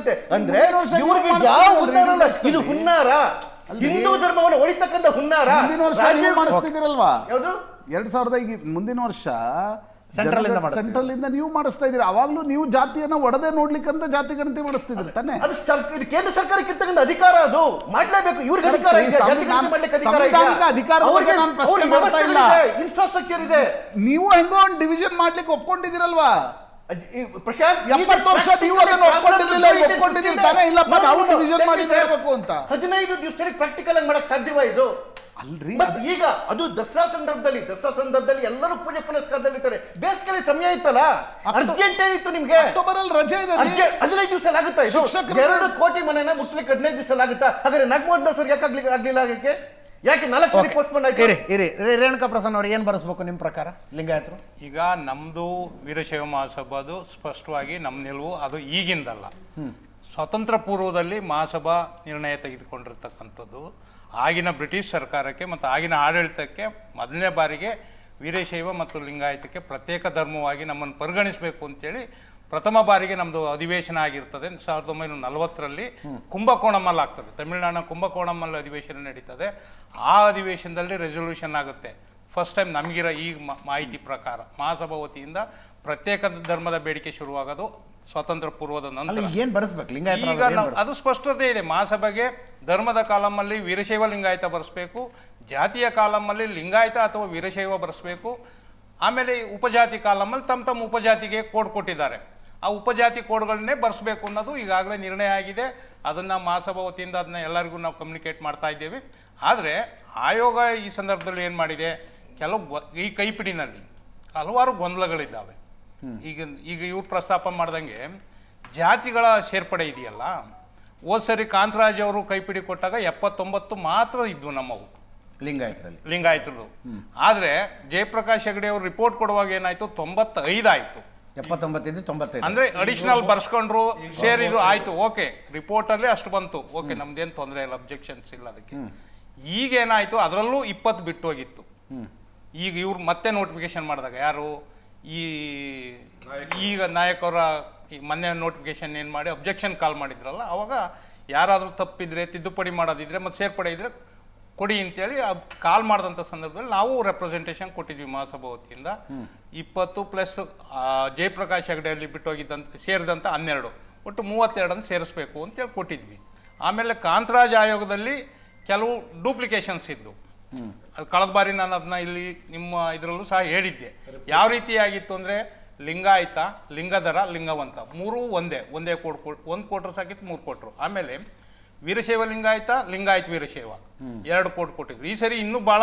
ಆಗುತ್ತೆ. ಅಂದ್ರೆ ಇವ್ರಿಗೆ ಯಾವ ಹುನ್ನಾರಲ್ಲ ಹುನ್ನಾರ ಇದು ಹುನ್ನಾರ. ಹಿಂದೂ ಧರ್ಮವನ್ನು ಒಳಿತಕ್ಕಂತ ಹುನ್ನಾರ. ಮುಂದಿನ ವರ್ಷ ನೀವು ಮಾಡಿಸ್ತಿದ್ದೀರಲ್ವಾ? ಎರಡ್ ಸಾವಿರದ ಈಗ ಮುಂದಿನ ವರ್ಷ ಸೆಂಟ್ರಲ್ ಇಂದ. ಸೆಂಟ್ರಲ್ ಇಂದ ನೀವು ಮಾಡಿಸ್ತಾ ಇದ್ದೀರಿ. ಅವಾಗ್ಲೂ ನೀವು ಜಾತಿಯನ್ನ ಒಡದೆ ನೋಡ್ಲಿಕ್ಕಂತ ಜಾತಿ ಗಣತಿ ಮಾಡಿಸ್ತಿದ್ರಿ ತಾನೆ? ಅದು ಕೇಂದ್ರ ಸರ್ಕಾರಕ್ಕೆ ಇರ್ತಕ್ಕಂಥ ಅಧಿಕಾರ ಅದು. ಮಾಡ್ಲೇಬೇಕು. ಇವ್ರಿಗೆ ಅಧಿಕಾರ ಅಧಿಕಾರ ಸಂವಿಧಾನಿಕ ನಾನು ಪ್ರಶ್ನೆ ಮಾಡ್ತಾ ಇಲ್ಲ. ಇನ್ಫ್ರಾಸ್ಟ್ರಕ್ಚರ್ ಇದೆ. ನೀವು ಹೆಂಗೋ ಒಂದು ಡಿವಿಷನ್ ಮಾಡ್ಲಿಕ್ಕೆ ಒಪ್ಕೊಂಡಿದ್ದೀರಲ್ವಾ? ಪ್ರಶಾಂತ್ ಎಪ್ಪತ್ತು ವರ್ಷ ನೀವು ಅದನ್ನ ಒಪ್ಕೊಂಡಿರ್ಲಿಲ್ಲ, ತಾನೇ? ಇಲ್ಲಪ್ಪ, ನಾವು ಮಾಡಿ ಅಂತ. ಹದಿನೈದು ದಿವಸದಲ್ಲಿ ಪ್ರಾಕ್ಟಿಕಲ್ ಆಗಿ ಮಾಡಕ್ ಸಾಧ್ಯವ ಇದು? ಅಲ್ರಿ ಈಗ ಅದು ದಸರಾ ಸಂದರ್ಭದಲ್ಲಿ ದಸರಾ ಸಂದರ್ಭದಲ್ಲಿ ಎಲ್ಲರೂ ಪೂಜೆ ಪುನಸ್ಕಾರದಲ್ಲಿ ಇರ್ತಾರೆ. ಬೇಸಿಗೆಯಲ್ಲಿ ಸಮಯ ಇತ್ತಲ್ಲ? ಅರ್ಜೆಂಟ್ ಏನಿತ್ತು ನಿಮ್ಗೆ. ಅಕ್ಟೋಬರ್ ಅಲ್ಲಿ ರಜೆ ಇದೆ ಹದಿನೈದು ದಿವಸ ಆಗುತ್ತಾ ಎರಡು ಕೋಟಿ ಮನೆನ ಮುಟ್ಲಿಕ್ಕೆ ಹದಿನೈದು ದಿವಸ ಆಗುತ್ತಾ? ಹಾಗಾದ್ರೆ ನಗಮೋದ್ ದಾಸ್ ಅವ್ರಿಗೆ ಯಾಕಾಗ್ಲಿಕ್ಕೆ ಆಗ್ಲಿಲ್ಲ ಆಗಕ್ಕೆ ಯಾಕೆ ನಾಲ್ಕು ಸರಿ ಪೋಸ್ಟ್ಪೋನ್ ಆಯ್ತು? ಇರಿ ಇರಿ. ರೇ- ರೇಣುಕಾ ಪ್ರಸನ್ನ ಅವ್ರು ಏನು ಬರೆಸ್ಬೇಕು ನಿಮ್ಮ ಪ್ರಕಾರ ಲಿಂಗಾಯತರು? ಈಗ ನಮ್ಮದು ವೀರಶೈವ ಮಹಾಸಭಾದು ಸ್ಪಷ್ಟವಾಗಿ ನಮ್ಮ ನಿಲುವು ಅದು ಈಗಿಂದಲ್ಲ. ಸ್ವತಂತ್ರ ಪೂರ್ವದಲ್ಲಿ ಮಹಾಸಭಾ ನಿರ್ಣಯ ತೆಗೆದುಕೊಂಡಿರ್ತಕ್ಕಂಥದ್ದು. ಆಗಿನ ಬ್ರಿಟಿಷ್ ಸರ್ಕಾರಕ್ಕೆ ಮತ್ತು ಆಗಿನ ಆಡಳಿತಕ್ಕೆ ಮೊದಲನೇ ಬಾರಿಗೆ ವೀರಶೈವ ಮತ್ತು ಲಿಂಗಾಯತಕ್ಕೆ ಪ್ರತ್ಯೇಕ ಧರ್ಮವಾಗಿ ನಮ್ಮನ್ನು ಪರಿಗಣಿಸಬೇಕು ಅಂತೇಳಿ ಪ್ರಥಮ ಬಾರಿಗೆ ನಮ್ಮದು ಅಧಿವೇಶನ ಆಗಿರ್ತದೆ. ಸಾವಿರದ ಒಂಬೈನೂರ ನಲವತ್ತರಲ್ಲಿ ಕುಂಭಕೋಣಮಲ್ಲಿ ಆಗ್ತದೆ. ತಮಿಳುನಾಡಿನ ಕುಂಭಕೋಣಮಲ್ಲಿ ಅಧಿವೇಶನ ನಡೀತದೆ. ಆ ಅಧಿವೇಶನದಲ್ಲಿ ರೆಸೊಲ್ಯೂಷನ್ ಆಗುತ್ತೆ. ಫಸ್ಟ್ ಟೈಮ್ ನಮಗಿರೋ ಈ ಮಾಹಿತಿ ಪ್ರಕಾರ ಮಹಾಸಭಾ ವತಿಯಿಂದ ಪ್ರತ್ಯೇಕ ಧರ್ಮದ ಬೇಡಿಕೆ ಶುರುವಾಗೋದು ಸ್ವಾತಂತ್ರ್ಯ ಪೂರ್ವದ ನಂತರ. ಏನು ಬರೆಸ್ಬೇಕು? ಈಗ ಅದು ಸ್ಪಷ್ಟತೆ ಇದೆ. ಮಹಾಸಭೆಗೆ ಧರ್ಮದ ಕಾಲಮಲ್ಲಿ ವೀರಶೈವ ಲಿಂಗಾಯತ ಬರೆಸ್ಬೇಕು. ಜಾತಿಯ ಕಾಲಮಲ್ಲಿ ಲಿಂಗಾಯತ ಅಥವಾ ವೀರಶೈವ ಬರೆಸ್ಬೇಕು. ಆಮೇಲೆ ಉಪಜಾತಿ ಕಾಲಮಲ್ಲಿ ತಮ್ಮ ತಮ್ಮ ಉಪಜಾತಿಗೆ ಕೋಡ್ ಕೊಟ್ಟಿದ್ದಾರೆ. ಆ ಉಪಜಾತಿ ಕೋಡ್ಗಳನ್ನೇ ಬರೆಸಬೇಕು ಅನ್ನೋದು ಈಗಾಗಲೇ ನಿರ್ಣಯ ಆಗಿದೆ. ಅದನ್ನು ಮಹಾಸಭಾ ವತಿಯಿಂದ ಅದನ್ನ ಎಲ್ಲರಿಗೂ ನಾವು ಕಮ್ಯುನಿಕೇಟ್ ಮಾಡ್ತಾ ಇದ್ದೇವೆ. ಆದರೆ ಆಯೋಗ ಈ ಸಂದರ್ಭದಲ್ಲಿ ಏನು ಮಾಡಿದೆ? ಕೆಲವು ಈ ಕೈಪಿಡಿನಲ್ಲಿ ಹಲವಾರು ಗೊಂದಲಗಳಿದ್ದಾವೆ. ಈಗ ಈಗ ಇವ್ರು ಪ್ರಸ್ತಾಪ ಮಾಡ್ದಂಗೆ ಜಾತಿಗಳ ಸೇರ್ಪಡೆ ಇದೆಯಲ್ಲ ಹೋದ ಸರಿ ಕಾಂತರಾಜ್ ಅವರು ಕೈಪಿಡಿ ಕೊಟ್ಟಾಗ ಎಪ್ಪತ್ತೊಂಬತ್ತು ಮಾತ್ರ ಇದ್ವು ನಮ್ಮವು. ಲಿಂಗಾಯತರಲ್ಲಿ. ಲಿಂಗಾಯತರು ಆದರೆ ಜಯಪ್ರಕಾಶ್ ಹೆಗಡೆ ಅವರು ರಿಪೋರ್ಟ್ ಕೊಡುವಾಗ ಏನಾಯಿತು? ತೊಂಬತ್ತೈದು ಆಯ್ತು. ಎಪ್ಪತ್ತೊಂಬತ್ತಿದ್ದು ತೊಂಬತ್ತೈದು. ಅಂದ್ರೆ ಅಡಿಷನಲ್ ಬರ್ಸ್ಕೊಂಡ್ರು ಶೇರ್ ಇದು ಆಯ್ತು ಓಕೆ. ರಿಪೋರ್ಟ್ ಅಲ್ಲಿ ಅಷ್ಟು ಬಂತು. ಓಕೆ ನಮ್ದೇನ್ ತೊಂದರೆ ಇಲ್ಲ ಅಬ್ಜೆಕ್ಷನ್ಸ್ ಇಲ್ಲ ಅದಕ್ಕೆ. ಈಗ ಏನಾಯ್ತು ಅದರಲ್ಲೂ ಇಪ್ಪತ್ತು ಬಿಟ್ಟು ಹೋಗಿತ್ತು ಈಗ ಇವ್ರು ಮತ್ತೆ ನೋಟಿಫಿಕೇಶನ್ ಮಾಡಿದಾಗ ಯಾರು? ಈ ಈಗ ನಾಯಕರ ಈ ಮೊನ್ನೆ ನೋಟಿಫಿಕೇಶನ್ ಏನ್ ಮಾಡಿ ಅಬ್ಜೆಕ್ಷನ್ ಕಾಲ್ ಮಾಡಿದ್ರಲ್ಲ ಅವಾಗ ಯಾರಾದ್ರೂ ತಪ್ಪಿದ್ರೆ ತಿದ್ದುಪಡಿ ಮಾಡೋದಿದ್ರೆ ಮತ್ತೆ ಸೇರ್ಪಡೆ ಇದ್ರೆ ಕೊಡಿ ಅಂತೇಳಿ ಕಾಲ್ ಮಾಡಿದಂಥ ಸಂದರ್ಭದಲ್ಲಿ ನಾವು ರೆಪ್ರೆಸೆಂಟೇಷನ್ ಕೊಟ್ಟಿದ್ವಿ ಮಹಾಸಭಾ ವತಿಯಿಂದ. ಇಪ್ಪತ್ತು ಪ್ಲಸ್ ಜಯಪ್ರಕಾಶ್ ಹೆಗಡೆಯಲ್ಲಿ ಬಿಟ್ಟೋಗಿದ್ದಂತ ಸೇರಿದಂಥ ಹನ್ನೆರಡು. ಒಟ್ಟು ಮೂವತ್ತೆರಡನ್ನು ಸೇರಿಸ್ಬೇಕು ಅಂತೇಳಿ ಕೊಟ್ಟಿದ್ವಿ. ಆಮೇಲೆ ಕಾಂತರಾಜ್ ಆಯೋಗದಲ್ಲಿ ಕೆಲವು ಡೂಪ್ಲಿಕೇಶನ್ಸ್ ಇದ್ದು. ಅದು ಕಳೆದ ಬಾರಿ ನಾನು ಅದನ್ನ ಇಲ್ಲಿ ನಿಮ್ಮ ಇದರಲ್ಲೂ ಸಹ ಹೇಳಿದ್ದೆ. ಯಾವ ರೀತಿಯಾಗಿತ್ತು ಅಂದರೆ ಲಿಂಗಾಯತ ಲಿಂಗಧರ ಲಿಂಗವಂತ. ಮೂರೂ ಒಂದೇ ಒಂದೇ ಕೋಟ್ ಕೋಟ್ ಒಂದು ಕೊಟ್ಟರು ಸಾಕಿತ್ತು ಮೂರು ಕೋಟ್ರು. ಆಮೇಲೆ ವೀರಶೈವ ಲಿಂಗಾಯತ ಲಿಂಗಾಯತ ವೀರಶೈವ. ಎರಡು ಕೋಟಿ ಕೊಟ್ಟಿದ್ರು. ಈ ಸರಿ ಇನ್ನೂ ಭಾಳ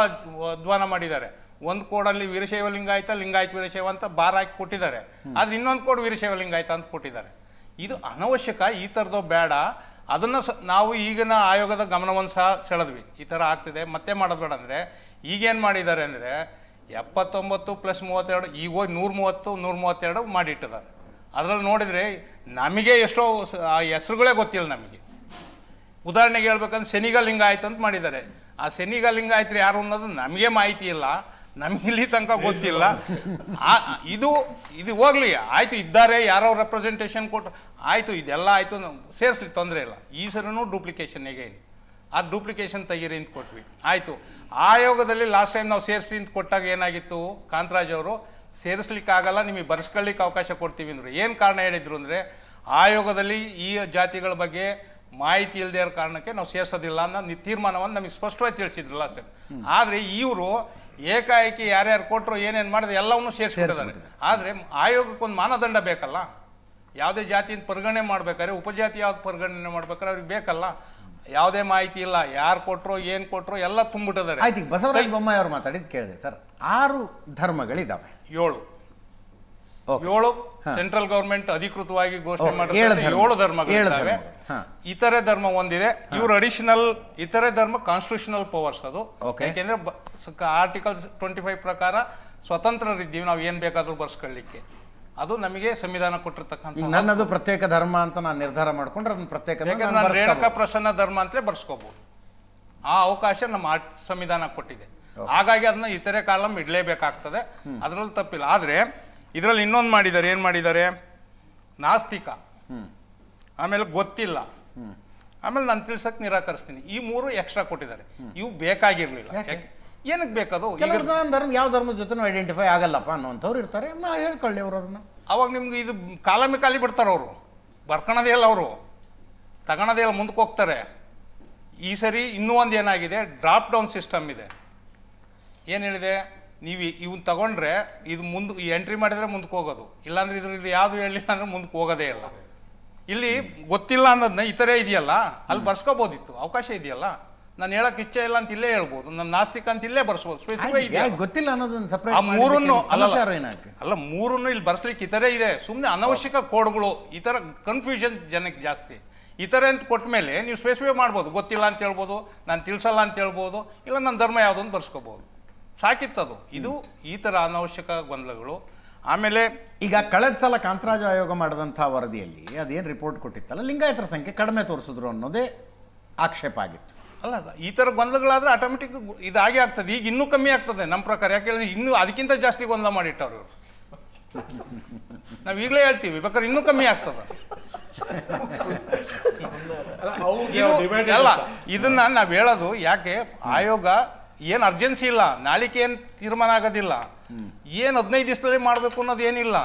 ಅಧ್ವಾನ ಮಾಡಿದ್ದಾರೆ. ಒಂದು ಕೋಡಲ್ಲಿ ವೀರಶೈವ ಲಿಂಗಾಯತ ಲಿಂಗಾಯತ ವೀರಶೈವ ಅಂತ ಬಾರ್ ಹಾಕಿ ಕೊಟ್ಟಿದ್ದಾರೆ. ಆದ್ರೆ ಇನ್ನೊಂದು ಕೋಡ್ ವೀರಶೈವ ಲಿಂಗಾಯತ ಅಂತ ಕೊಟ್ಟಿದ್ದಾರೆ. ಇದು ಅನವಶ್ಯಕ, ಈ ಥರದ್ದು ಬೇಡ. ಅದನ್ನ ಸ, ನಾವು ಈಗಿನ ಆಯೋಗದ ಗಮನವನ್ನು ಸಹ ಸೆಳೆದ್ವಿ. ಈ ಥರ ಆಗ್ತಿದೆ. ಮತ್ತೆ ಮಾಡೋದು ಬೇಡ ಅಂದರೆ, ಈಗೇನು ಮಾಡಿದ್ದಾರೆ ಅಂದರೆ, ಎಪ್ಪತ್ತೊಂಬತ್ತು ಪ್ಲಸ್ ಮೂವತ್ತೆರಡು, ಈಗ ಹೋಗಿ ನೂರ ಮೂವತ್ತು ನೂರ ಮೂವತ್ತೆರಡು ಮಾಡಿಟ್ಟಿದ್ದಾರೆ. ಅದರಲ್ಲಿ ನೋಡಿದರೆ ನಮಗೆ ಎಷ್ಟೋ ಹೆಸರುಗಳೇ ಗೊತ್ತಿಲ್ಲ ನಮಗೆ. ಉದಾಹರಣೆಗೆ ಹೇಳ್ಬೇಕಂದ್ರೆ ಲಿಂಗ ಆಯ್ತು ಅಂತ ಮಾಡಿದ್ದಾರೆ. ಆ ಶನಿಗಲಿಂಗ ಆಯ್ತು ಯಾರು ಅನ್ನೋದು ನಮಗೆ ಮಾಹಿತಿ ಇಲ್ಲ. ನಮ್ಗೆ ಇಲ್ಲಿ ತನಕ ಗೊತ್ತಿಲ್ಲ. ಇದು ಇದು ಹೋಗ್ಲಿ, ಆಯ್ತು ಇದ್ದಾರೆ, ಯಾರೋ ರೆಪ್ರೆಸೆಂಟೇಷನ್ ಕೊಟ್ಟು, ಆಯ್ತು, ಇದೆಲ್ಲ ಆಯ್ತು ಸೇರಿಸ್ಲಿ, ತೊಂದರೆ ಇಲ್ಲ. ಈ ಸರಿನೂ ಡೂಪ್ಲಿಕೇಶನ್ ಆ ಡೂಪ್ಲಿಕೇಶನ್ ತೆಗೀರಿ ಅಂತ ಕೊಟ್ವಿ. ಆಯ್ತು. ಆಯೋಗದಲ್ಲಿ ಲಾಸ್ಟ್ ಟೈಮ್ ನಾವು ಸೇರಿಸಿ ಅಂತ ಕೊಟ್ಟಾಗ ಏನಾಗಿತ್ತು? ಕಾಂತರಾಜ್ ಅವರು ಸೇರಿಸ್ಲಿಕ್ಕೆ ಆಗಲ್ಲ ನಿಮಗೆ ಬರ್ಸ್ಕೊಳ್ಳಿಕ್ಕೆ ಅವಕಾಶ ಕೊಡ್ತೀವಿ ಅಂದರು. ಏನು ಕಾರಣ ಹೇಳಿದ್ರು ಅಂದರೆ ಆಯೋಗದಲ್ಲಿ ಈ ಜಾತಿಗಳ ಬಗ್ಗೆ ಮಾಹಿತಿ ಇಲ್ಲದೆ ಇರೋ ಕಾರಣಕ್ಕೆ ನಾವು ಸೇರಿಸೋದಿಲ್ಲ ಅನ್ನೋ ನಿ- ತೀರ್ಮಾನವನ್ನು ನಮಗೆ ಸ್ಪಷ್ಟವಾಗಿ ತಿಳಿಸಿದ್ರು ಲಾಸ್ಟ್ ಟೈಮ್ ಆದರೆ ಇವರು ಏಕಾಏಕಿ ಯಾರ್ಯಾರು ಕೊಟ್ಟರು ಏನೇನು ಮಾಡಿದ್ರು ಎಲ್ಲವನ್ನೂ ಸೇರಿಸ್ಬಿಟ್ಟಿದ್ದಾರೆ. ಆದರೆ ಆಯೋಗಕ್ಕೊಂದು ಮಾನದಂಡ ಬೇಕಲ್ಲ? ಯಾವುದೇ ಜಾತಿಯಿಂದ ಪರಿಗಣನೆ ಮಾಡಬೇಕಾದ್ರೆ ಉಪಜಾತಿ ಯಾವ್ದು ಪರಿಗಣನೆ ಮಾಡ್ಬೇಕಾದ್ರೆ ಅವ್ರಿಗೆ ಬೇಕಲ್ಲ? ಯಾವುದೇ ಮಾಹಿತಿ ಇಲ್ಲ ಯಾರು ಕೊಟ್ಟರು ಏನು ಕೊಟ್ಟರು ಎಲ್ಲ ತುಂಬಿಟ್ಟಿದ್ದಾರೆ. ಆಯ್ತು ಬಸವರಾಜ ಬೊಮ್ಮಾಯಿ ಅವ್ರು ಮಾತಾಡಿದ್ದು ಕೇಳಿದೆ ಸರ್. ಆರು ಧರ್ಮಗಳಿದ್ದಾವೆ ಏಳು. ಏಳು ಸೆಂಟ್ರಲ್ ಗವರ್ಮೆಂಟ್ ಅಧಿಕೃತವಾಗಿ ಘೋಷಣೆ ಮಾಡಿದ್ರೆ ಏಳು ಧರ್ಮ. ಏಳು ಏಳು ಧರ್ಮಗಳಿದ್ದಾವೆ. ಇತರೆ ಧರ್ಮ ಒಂದಿದೆ. ಇವರು ಅಡಿಷನಲ್ ಇತರೆ ಧರ್ಮ ಕಾನ್ಸ್ಟಿಟ್ಯೂಷನಲ್ ಪವರ್ಸ್ ಅದು. ಯಾಕೆಂದ್ರೆ ಆರ್ಟಿಕಲ್ ಟ್ವೆಂಟಿ ಫೈವ್ ಪ್ರಕಾರ ಸ್ವತಂತ್ರರಿದ್ದೀವಿ ನಾವು ಏನ್ ಬೇಕಾದ್ರೂ ಬರ್ಸ್ಕೊಳ್ಳಿಕ್ಕೆ. ಅದು ನಮಗೆ ಸಂವಿಧಾನ ಕೊಟ್ಟಿರ್ತಕ್ಕಂಥ ನನ್ನದು ಪ್ರತ್ಯೇಕ ಧರ್ಮ ಅಂತ ನಾನು ನಿರ್ಧಾರ ಮಾಡ್ಕೊಂಡ್ರೆ ಅದನ್ನ ಪ್ರತ್ಯೇಕ ರೇಣುಕಾ. ಪ್ರಸನ್ನ ಧರ್ಮ ಅಂತಲೇ ಬರ್ಸ್ಕೋಬಹುದು ಆ ಅವಕಾಶ ನಮ್ಮ ಸಂವಿಧಾನ ಕೊಟ್ಟಿದೆ. ಹಾಗಾಗಿ ಅದನ್ನ ಇತರೆ ಕಾಲಂ ಇಡಲೇಬೇಕಾಗ್ತದೆ. ಅದರಲ್ಲಿ ತಪ್ಪಿಲ್ಲ. ಆದ್ರೆ ಇದರಲ್ಲಿ ಇನ್ನೊಂದು ಮಾಡಿದ್ದಾರೆ ಏನು ಮಾಡಿದ್ದಾರೆ? ನಾಸ್ತಿಕ. ಆಮೇಲೆ ಗೊತ್ತಿಲ್ಲ. ಆಮೇಲೆ ನಾನು ತಿಳಿಸಕ್ಕೆ ನಿರಾಕರಿಸ್ತೀನಿ. ಈ ಮೂರು ಎಕ್ಸ್ಟ್ರಾ ಕೊಟ್ಟಿದ್ದಾರೆ. ಇವು ಬೇಕಾಗಿರಲಿಲ್ಲ? ಏನಕ್ಕೆ ಬೇಕದು ಧರ್ಮ ಯಾವ ಧರ್ಮದ ಜೊತೆ ಐಡೆಂಟಿಫೈ ಆಗಲ್ಲಪ್ಪ ಅನ್ನೋಂಥವ್ರು ಇರ್ತಾರೆ. ನಾ ಹೇಳ್ಕೊಳ್ಳಿ ಅವರು ಅದನ್ನು ಅವಾಗ ನಿಮ್ಗೆ ಇದು ಕಾಲಮಿ ಕಾಲಿ ಬಿಡ್ತಾರೆ ಅವರು. ಬರ್ಕೊಳೋದೇ ಇಲ್ಲ ಅವರು. ತಗೊಳೋದೇ ಇಲ್ಲ ಮುಂದಕ್ಕೆ ಹೋಗ್ತಾರೆ. ಈ ಸರಿ ಇನ್ನೂ ಒಂದು ಏನಾಗಿದೆ? ಡ್ರಾಪ್ ಡೌನ್ ಸಿಸ್ಟಮ್ ಇದೆ. ಏನು ಹೇಳಿದೆ? ನೀವು ಇವನ್ ತಗೊಂಡ್ರೆ ಇದು ಮುಂದೆ ಎಂಟ್ರಿ ಮಾಡಿದ್ರೆ ಮುಂದಕ್ಕೆ ಹೋಗೋದು. ಇಲ್ಲಾಂದ್ರೆ ಇದ್ರ ಇದು ಯಾವುದು ಹೇಳಿಲ್ಲ ಅಂದ್ರೆ ಮುಂದಕ್ಕೆ ಹೋಗೋದೇ ಇಲ್ಲ. ಇಲ್ಲಿ ಗೊತ್ತಿಲ್ಲ ಅನ್ನೋದನ್ನ ಇತರೆ ಇದೆಯಲ್ಲ ಅಲ್ಲಿ ಬರ್ಸ್ಕೋಬೋದಿತ್ತು. ಅವಕಾಶ ಇದೆಯಲ್ಲ. ನಾನು ಹೇಳಕ್ ಇಚ್ಛೆ ಇಲ್ಲ ಅಂತ ಇಲ್ಲೇ ಹೇಳ್ಬೋದು. ನನ್ನ ನಾಸ್ತಿಕ ಅಂತ ಇಲ್ಲೇ ಬರ್ಸ್ಬೋದು. ಗೊತ್ತಿಲ್ಲ ಅನ್ನೋದನ್ನ ಮೂರನ್ನು ಅಲ್ಲ ಮೂರನ್ನು ಇಲ್ಲಿ ಬರ್ಸ್ಲಿಕ್ಕೆ ಥರ ಇದೆ. ಸುಮ್ಮನೆ ಅನವಶ್ಯಕ ಕೋಡ್ಗಳು ಈ ಥರ ಕನ್ಫ್ಯೂಷನ್ ಜನಕ್ಕೆ ಜಾಸ್ತಿ. ಇತರೆ ಅಂತ ಕೊಟ್ಟ ಮೇಲೆ ನೀವು ಸ್ಪೆಸಿಫೈ ಮಾಡ್ಬೋದು. ಗೊತ್ತಿಲ್ಲ ಅಂತ ಹೇಳ್ಬೋದು ನಾನು ತಿಳಿಸಲ್ಲ ಅಂತ ಹೇಳ್ಬೋದು ಇಲ್ಲ ನನ್ನ ಧರ್ಮ ಯಾವುದು ಅಂತ ಬರ್ಸ್ಕೋಬೋದು. ಸಾಕಿತ್ತದು. ಇದು ಈ ಥರ ಅನವಶ್ಯಕ ಗೊಂದಲಗಳು. ಆಮೇಲೆ ಈಗ ಕಳೆದ ಸಲ ಕಾಂತರಾಜ ಆಯೋಗ ಮಾಡಿದಂಥ ವರದಿಯಲ್ಲಿ ಅದೇನು ರಿಪೋರ್ಟ್ ಕೊಟ್ಟಿತ್ತಲ್ಲ ಲಿಂಗಾಯತರ ಸಂಖ್ಯೆ ಕಡಿಮೆ ತೋರಿಸಿದ್ರು ಅನ್ನೋದೇ ಆಕ್ಷೇಪ ಆಗಿತ್ತು. ಅಲ್ಲ ಈ ಥರ ಗೊಂದಲಗಳಾದ್ರೆ ಆಟೋಮೆಟಿಕ್ ಇದಾಗೆ ಆಗ್ತದೆ. ಈಗ ಇನ್ನೂ ಕಮ್ಮಿ ಆಗ್ತದೆ ನಮ್ಮ ಪ್ರಕಾರ. ಯಾಕೆ ಹೇಳಿದ್ರೆ ಇನ್ನೂ ಅದಕ್ಕಿಂತ ಜಾಸ್ತಿ ಗೊಂದಲ ಮಾಡಿಟ್ಟವ್ರು ಇವರು. ನಾವು ಈಗಲೇ ಹೇಳ್ತೀವಿ ಬೇಕಾದ್ರೆ ಇನ್ನೂ ಕಮ್ಮಿ ಆಗ್ತದೆ. ಇದು ಅಲ್ಲ ಇದನ್ನ ನಾವು ಹೇಳೋದು ಯಾಕೆ? ಆಯೋಗ ಏನ್ ಅರ್ಜೆನ್ಸಿ ಇಲ್ಲ, ನಾಳಿಕೆ ಏನು ತೀರ್ಮಾನ ಆಗೋದಿಲ್ಲ, ಏನು ಹದಿನೈದು ದಿವಸದಲ್ಲಿ ಮಾಡಬೇಕು ಅನ್ನೋದು ಏನಿಲ್ಲ.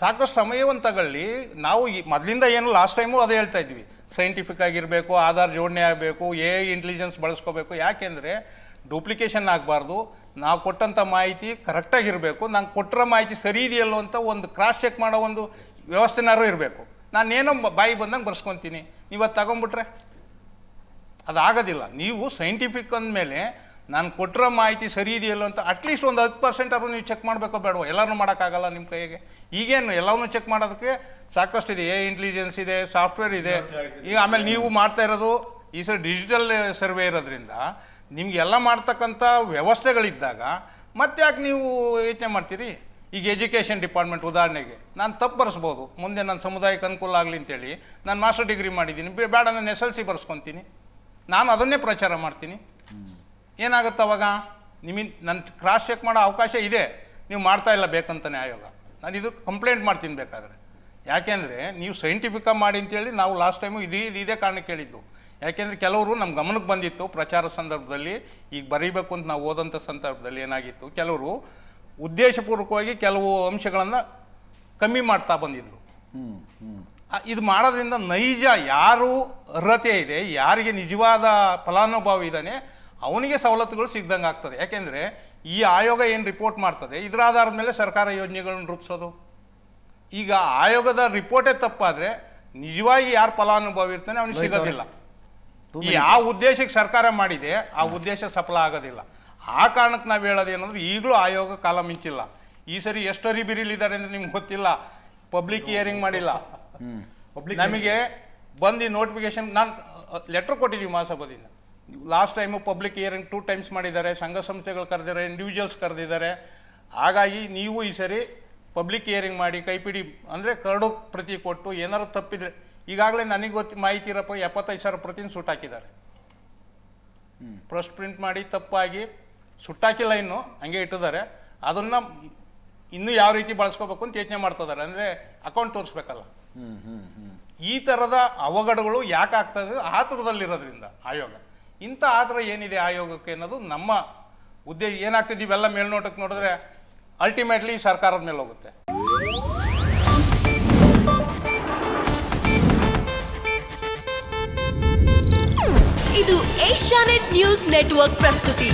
ಸಾಕಷ್ಟು ಸಮಯವನ್ನು ತಗೊಳ್ಳಿ. ನಾವು ಮೊದಲಿಂದ ಏನು ಲಾಸ್ಟ್ ಟೈಮು ಅದೇ ಹೇಳ್ತಾ ಇದ್ವಿ. ಸೈಂಟಿಫಿಕ್ ಆಗಿರಬೇಕು, ಆಧಾರ್ ಜೋಡಣೆ ಆಗಬೇಕು ಎ ಇಂಟೆಲಿಜೆನ್ಸ್ ಬಳಸ್ಕೋಬೇಕು. ಯಾಕೆಂದರೆ ಡೂಪ್ಲಿಕೇಶನ್ ಆಗಬಾರ್ದು. ನಾವು ಕೊಟ್ಟಂಥ ಮಾಹಿತಿ ಕರೆಕ್ಟಾಗಿರಬೇಕು ನಾನು ಕೊಟ್ಟಿರೋ ಮಾಹಿತಿ ಸರಿ ಇದೆಯಲ್ಲೋ ಅಂತ ಒಂದು ಕ್ರಾಸ್ ಚೆಕ್ ಮಾಡೋ ಒಂದು ವ್ಯವಸ್ಥೆನಾರು ಇರಬೇಕು. ನಾನೇನೋ ಬಾಯಿ ಬಂದಂಗೆ ಬರ್ಸ್ಕೊತೀನಿ. ನೀವು ಅದು ತಗೊಂಬಿಟ್ರೆ ಅದಾಗೋದಿಲ್ಲ. ನೀವು ಸೈಂಟಿಫಿಕ್ ಅಂದಮೇಲೆ ನಾನು ಕೊಟ್ಟಿರೋ ಮಾಹಿತಿ ಸರಿ ಇದೆಯಲ್ಲೋ ಅಂತ ಅಟ್ಲೀಸ್ಟ್ ಒಂದು ಹತ್ತು ಪರ್ಸೆಂಟ್ ಆದರೂ ನೀವು ಚೆಕ್ ಮಾಡಬೇಕೋ ಬೇಡವೋ ಎಲ್ಲರೂ ಮಾಡೋಕ್ಕಾಗಲ್ಲ ನಿಮ್ಮ ಕೈಗೆ. ಈಗೇನು ಎಲ್ಲವನ್ನೂ ಚೆಕ್ ಮಾಡೋದಕ್ಕೆ ಸಾಕಷ್ಟು ಇದೆ ಎ ಇಂಟೆಲಿಜೆನ್ಸ್ ಇದೆ ಸಾಫ್ಟ್ವೇರ್ ಇದೆ. ಈಗ ಆಮೇಲೆ ನೀವು ಮಾಡ್ತಾ ಇರೋದು ಈ ಸರಿ ಡಿಜಿಟಲ್ ಸರ್ವೆ ಇರೋದ್ರಿಂದ ನಿಮ್ಗೆ ಎಲ್ಲ ಮಾಡ್ತಕ್ಕಂಥ ವ್ಯವಸ್ಥೆಗಳಿದ್ದಾಗ ಮತ್ತೆ ಯಾಕೆ ನೀವು ಯೋಚನೆ ಮಾಡ್ತೀರಿ? ಈಗ ಎಜುಕೇಷನ್ ಡಿಪಾರ್ಟ್ಮೆಂಟ್ ಉದಾಹರಣೆಗೆ ನಾನು ತಪ್ಪು ಬರ್ಸ್ಬೋದು. ಮುಂದೆ ನನ್ನ ಸಮುದಾಯಕ್ಕೆ ಅನುಕೂಲ ಆಗಲಿ ಅಂತೇಳಿ ನಾನು ಮಾಸ್ಟರ್ ಡಿಗ್ರಿ ಮಾಡಿದ್ದೀನಿ. ಬೇಡ ನಾನು ಎಸ್ ಎಲ್ ಸಿ ಬರ್ಸ್ಕೊತೀನಿ. ನಾನು ಅದನ್ನೇ ಪ್ರಚಾರ ಮಾಡ್ತೀನಿ. ಏನಾಗುತ್ತೆ ಅವಾಗ? ನಿಮಗೆ ನನ್ನ ಕ್ರಾಸ್ ಚೆಕ್ ಮಾಡೋ ಅವಕಾಶ ಇದೆ. ನೀವು ಮಾಡ್ತಾ ಇಲ್ಲ ಬೇಕಂತಾನೆ ಆಯೋಗ. ನಾನು ಇದು ಕಂಪ್ಲೇಂಟ್ ಮಾಡ್ತೀನಿ ಬೇಕಾದರೆ ಯಾಕೆಂದರೆ ನೀವು ಸೈಂಟಿಫಿಕಾಗಿ ಮಾಡಿ ಅಂತೇಳಿ ನಾವು ಲಾಸ್ಟ್ ಟೈಮು ಇದೇ ಇದು ಇದೇ ಕಾರಣಕ್ಕೆ ಕೇಳಿದ್ದು ಯಾಕೆಂದರೆ ಕೆಲವರು ನಮ್ಮ ಗಮನಕ್ಕೆ ಬಂದಿತ್ತು ಪ್ರಚಾರ ಸಂದರ್ಭದಲ್ಲಿ ಈಗ ಬರೀಬೇಕು ಅಂತ ನಾವು ಓದಂಥ ಸಂದರ್ಭದಲ್ಲಿ ಏನಾಗಿತ್ತು? ಕೆಲವರು ಉದ್ದೇಶಪೂರ್ವಕವಾಗಿ ಕೆಲವು ಅಂಶಗಳನ್ನು ಕಮ್ಮಿ ಮಾಡ್ತಾ ಬಂದಿದ್ರು. ಆ, ಇದು ಮಾಡೋದ್ರಿಂದ ನೈಜ ಯಾರು ಅರ್ಹತೆ ಇದೆ ಯಾರಿಗೆ ನಿಜವಾದ ಫಲಾನುಭವಿ ಇದ್ದಾನೆ ಅವನಿಗೆ ಸವಲತ್ತುಗಳು ಸಿಗ್ದಂಗೆ ಆಗ್ತದೆ. ಯಾಕೆಂದರೆ ಈ ಆಯೋಗ ಏನು ರಿಪೋರ್ಟ್ ಮಾಡ್ತದೆ? ಇದರ ಆಧಾರದ ಮೇಲೆ ಸರ್ಕಾರ ಯೋಜನೆಗಳನ್ನು ರೂಪಿಸೋದು. ಈಗ ಆಯೋಗದ ರಿಪೋರ್ಟೇ ತಪ್ಪಾದರೆ ನಿಜವಾಗಿ ಯಾರು ಫಲಾನುಭವಿ ಇರ್ತಾನೆ ಅವನಿಗೆ ಸಿಗೋದಿಲ್ಲ. ಈ ಆ ಉದ್ದೇಶಕ್ಕೆ ಸರ್ಕಾರ ಮಾಡಿದೆ ಆ ಉದ್ದೇಶ ಸಫಲ ಆಗೋದಿಲ್ಲ. ಆ ಕಾರಣಕ್ಕೆ ನಾವು ಹೇಳೋದೇನಂದ್ರೆ ಈಗಲೂ ಆಯೋಗ ಕಾಲ ಮಿಂಚಿಲ್ಲ. ಈ ಸರಿ ಎಷ್ಟು ಅರಿಬಿರಿಲಿದ್ದಾರೆ ಅಂದ್ರೆ ನಿಮ್ಗೆ ಗೊತ್ತಿಲ್ಲ. ಪಬ್ಲಿಕ್ ಹಿಯರಿಂಗ್ ಮಾಡಿಲ್ಲ. ನಮಗೆ ಬಂದು ನೋಟಿಫಿಕೇಶನ್ ನಾನು ಲೆಟರ್ ಕೊಟ್ಟಿದ್ದೀವಿ ಮಹಾಸಭದಿಂದ. Last time public hearing two times ಮಾಡಿದ್ದಾರೆ ಸಂಘ ಸಂಸ್ಥೆಗಳು ಕರೆದಿದ್ದಾರೆ ಇಂಡಿವಿಜುವಲ್ಸ್ ಕರೆದಿದ್ದಾರೆ. ಹಾಗಾಗಿ ನೀವು ಈ ಸರಿ ಪಬ್ಲಿಕ್ ಹಿಯರಿಂಗ್ ಮಾಡಿ ಕೈಪಿಡಿ ಅಂದರೆ ಕರಡು ಪ್ರತಿ ಕೊಟ್ಟು ಏನಾರು ತಪ್ಪಿದ್ರೆ ಈಗಾಗಲೇ ನನಗೆ ಗೊತ್ತಿ ಮಾಹಿತಿ ಇರಪ್ಪ ಎಪ್ಪತ್ತೈದು ಸಾವಿರ ಪ್ರತಿನ ಸುಟ್ಟಾಕಿದ್ದಾರೆ ಫಸ್ಟ್ ಪ್ರಿಂಟ್ ಮಾಡಿ ತಪ್ಪಾಗಿ ಸುಟ್ಟಾಕಿಲ್ಲ ಇನ್ನು ಹಂಗೆ ಇಟ್ಟಿದ್ದಾರೆ. ಅದನ್ನು ಇನ್ನೂ ಯಾವ ರೀತಿ ಬಳಸ್ಕೋಬೇಕು ಅಂತ ಯೋಚನೆ ಮಾಡ್ತಿದ್ದಾರೆ ಅಂದರೆ ಅಕೌಂಟ್ ತೋರಿಸ್ಬೇಕಲ್ಲ. ಈ ಥರದ ಅವಘಡಗಳು ಯಾಕೆ ಆಗ್ತದೆ ಥರದಲ್ಲಿರೋದ್ರಿಂದ ಆಯೋಗ. ಇಂಥ ಆಧಾರ ಏನಿದೆ ಆಯೋಗಕ್ಕೆ ಅನ್ನೋದು ನಮ್ಮ ಉದ್ದೇಶ. ಏನಾಗ್ತದೆ ಇವೆಲ್ಲ ಮೇಲ್ನೋಟಕ್ಕೆ ನೋಡಿದ್ರೆ ಅಲ್ಟಿಮೇಟ್ಲಿ ಸರ್ಕಾರದ ಮೇಲೆ ಹೋಗುತ್ತೆ. ಇದು ಏಷ್ಯಾನೆಟ್ ನ್ಯೂಸ್ ನೆಟ್ವರ್ಕ್ ಪ್ರಸ್ತುತಿ.